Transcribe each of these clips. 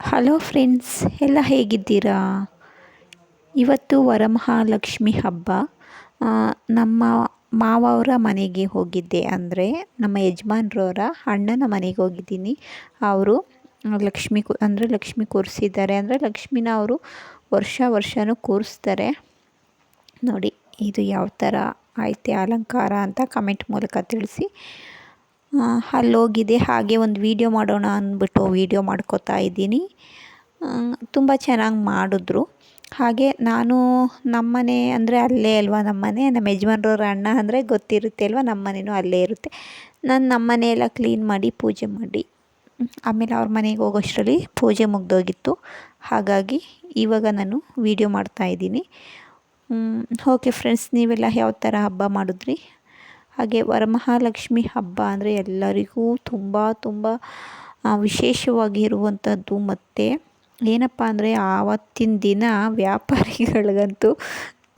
Hello friends ಎಲ್ಲ ಹೇಗಿದ್ದೀರಾ? ಇವತ್ತು ವರಮಹಾಲಕ್ಷ್ಮಿ ಹಬ್ಬ. ನಮ್ಮ ಮಾವವರ ಮನೆಗೆ ಹೋಗಿದ್ದೆ ಅಂದರೆ ನಮ್ಮ ಯಜಮಾನ್ರವರ ಅಣ್ಣನ ಮನೆಗೆ ಹೋಗಿದ್ದೀನಿ. ಅವರು ಲಕ್ಷ್ಮಿ ಕು, ಅಂದರೆ ಲಕ್ಷ್ಮಿ ಕೂರಿಸಿದ್ದಾರೆ ಅಂದರೆ ಲಕ್ಷ್ಮಿನ ಅವರು ವರ್ಷ ವರ್ಷನೂ ಕೂರಿಸ್ತಾರೆ. ನೋಡಿ, ಇದು ಯಾವ ಥರ ಐತೆ ಅಲಂಕಾರ ಅಂತ ಕಮೆಂಟ್ ಮೂಲಕ ತಿಳಿಸಿ. ಅಲ್ಲೋಗಿದೆ, ಹಾಗೆ ಒಂದು ವೀಡಿಯೋ ಮಾಡೋಣ ಅಂದ್ಬಿಟ್ಟು ವೀಡಿಯೋ ಮಾಡ್ಕೋತಾ ಇದ್ದೀನಿ. ತುಂಬ ಚೆನ್ನಾಗಿ ಮಾಡಿದ್ರು. ಹಾಗೆ ನಾನು ನಮ್ಮನೆ ಅಂದರೆ ಅಲ್ಲೇ ಅಲ್ವಾ ನಮ್ಮನೆ? ನಮ್ಮ ಯಜಮಾನ್ರವ್ರ ಅಣ್ಣ ಅಂದರೆ ಗೊತ್ತಿರುತ್ತೆ ಅಲ್ವಾ? ನಮ್ಮನೆಯೂ ಅಲ್ಲೇ ಇರುತ್ತೆ. ನಾನು ನಮ್ಮನೆ ಎಲ್ಲ ಕ್ಲೀನ್ ಮಾಡಿ ಪೂಜೆ ಮಾಡಿ, ಆಮೇಲೆ ಅವ್ರ ಮನೆಗೆ ಹೋಗೋಷ್ಟರಲ್ಲಿ ಪೂಜೆ ಮುಗ್ದೋಗಿತ್ತು. ಹಾಗಾಗಿ ಇವಾಗ ನಾನು ವೀಡಿಯೋ ಮಾಡ್ತಾಯಿದ್ದೀನಿ ಓಕೆ ಫ್ರೆಂಡ್ಸ್ ನೀವೆಲ್ಲ ಯಾವ ಥರ ಹಬ್ಬ ಮಾಡಿದ್ರಿ? ಹಾಗೆ ವರಮಹಾಲಕ್ಷ್ಮಿ ಹಬ್ಬ ಅಂದರೆ ಎಲ್ಲರಿಗೂ ತುಂಬ ತುಂಬ ವಿಶೇಷವಾಗಿರುವಂಥದ್ದು ಮತ್ತು. ಏನಪ್ಪ ಅಂದರೆ ಆವತ್ತಿನ ದಿನ ವ್ಯಾಪಾರಿಗಳಿಗಂತೂ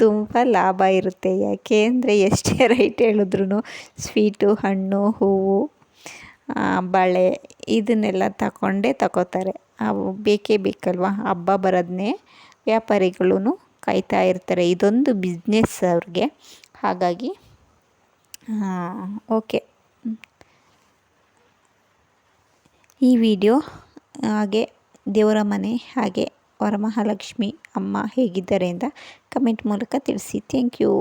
ತುಂಬ ಲಾಭ ಇರುತ್ತೆ. ಯಾಕೆ ಅಂದರೆ ಎಷ್ಟೇ ರೈಟ್ ಹೇಳಿದ್ರು ಸ್ವೀಟು, ಹಣ್ಣು, ಹೂವು ಬಳೆ ಇದನ್ನೆಲ್ಲ ತಗೊಂಡೇ ತಗೋತಾರೆ. ಅವು ಬೇಕೇ ಬೇಕಲ್ವ? ಹಬ್ಬ ಬರೋದನ್ನೇ ವ್ಯಾಪಾರಿಗಳೂ ಕಾಯ್ತಾ ಇರ್ತಾರೆ. ಇದೊಂದು ಬಿಸ್ನೆಸ್ ಅವ್ರಿಗೆ. ಹಾಗಾಗಿ ಓಕೆ. ಈ ವಿಡಿಯೋ, ಹಾಗೆ ದೇವರ ಮನೆ, ಹಾಗೆ ವರಮಹಾಲಕ್ಷ್ಮಿ ಅಮ್ಮ ಹೇಗಿದ್ದಾರೆ ಅಂತ ಕಮೆಂಟ್ ಮೂಲಕ ತಿಳಿಸಿ. Thank you.